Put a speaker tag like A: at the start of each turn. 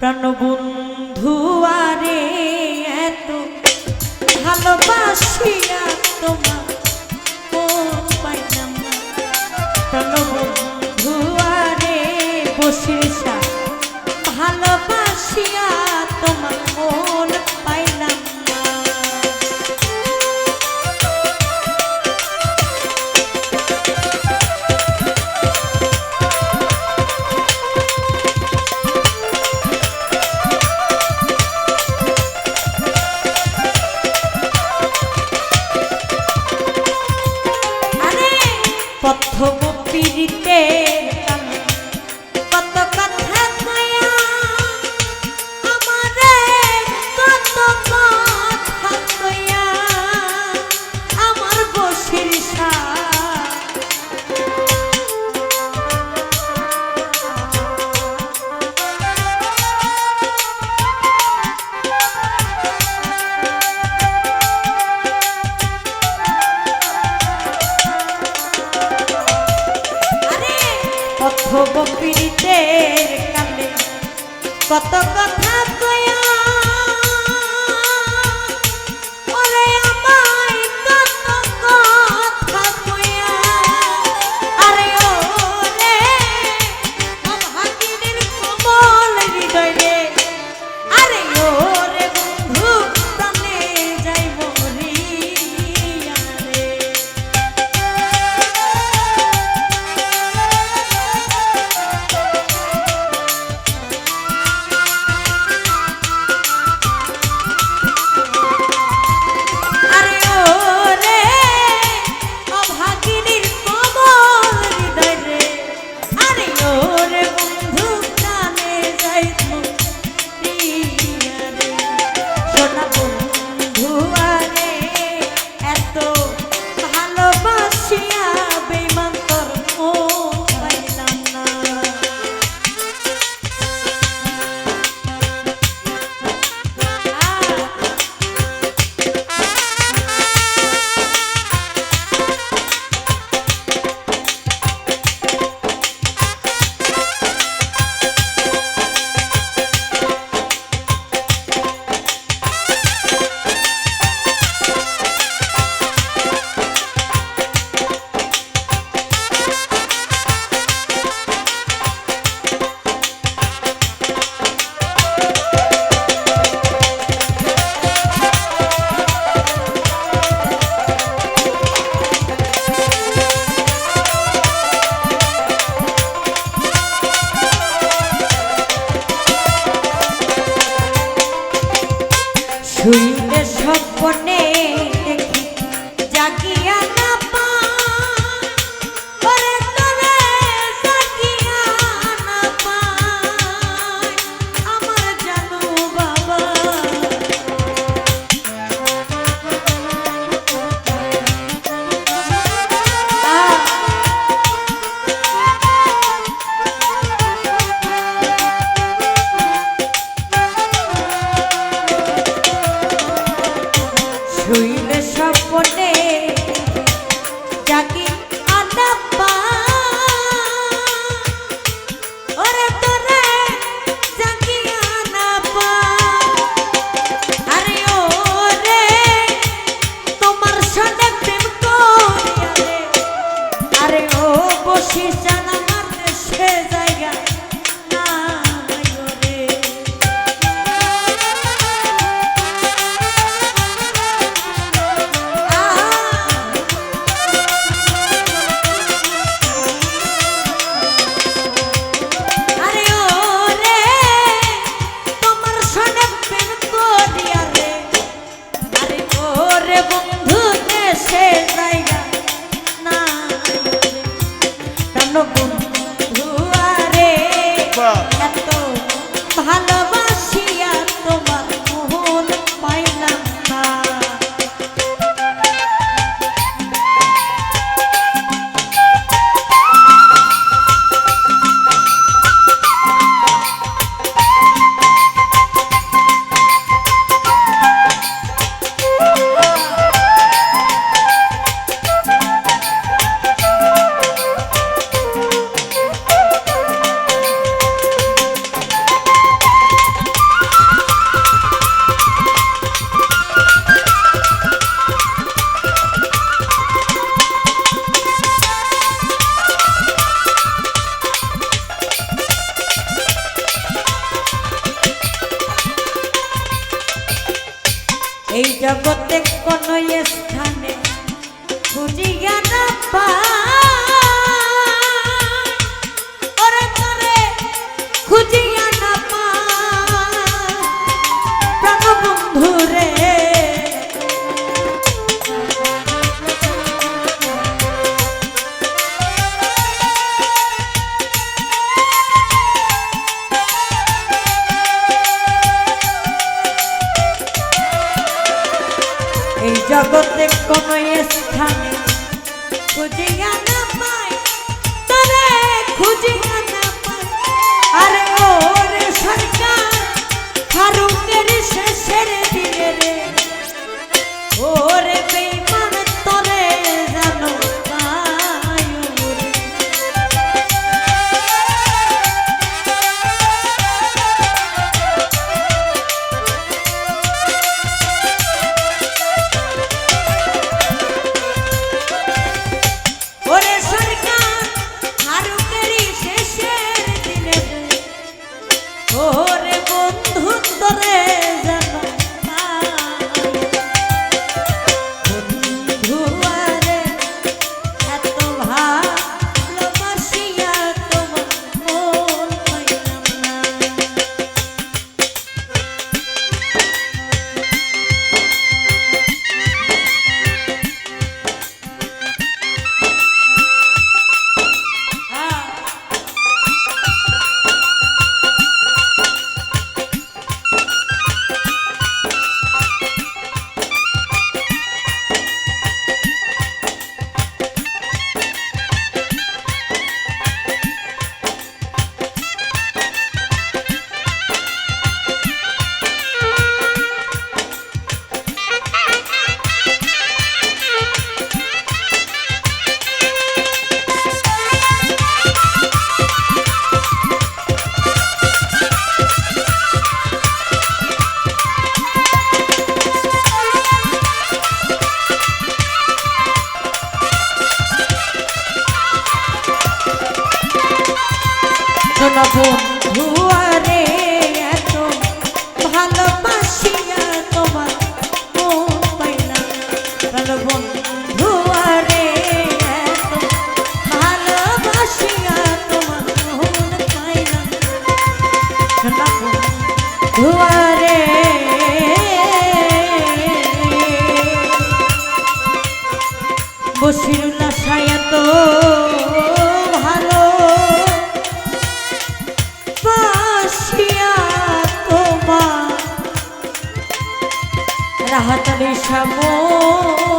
A: প্রাণবন্ধু আরে এত ভালোবাসিয়া তোমার পাইলাম না। প্রাণবন্ধু আরে বসে সা প্রীতের কালে কত কত yeah. জগতে কোন স্থানে খুঁজিয়া না পাই ওরে তোরে খুঁজিয়া না রে। এই জগতে কোন স্থানে খুঁজিয়া না পাই তরে খুঁজিয়া না পাই। আরে ওরে সরকার শেষের দিনে রে। ওরে শোনো বন্ধু সাবো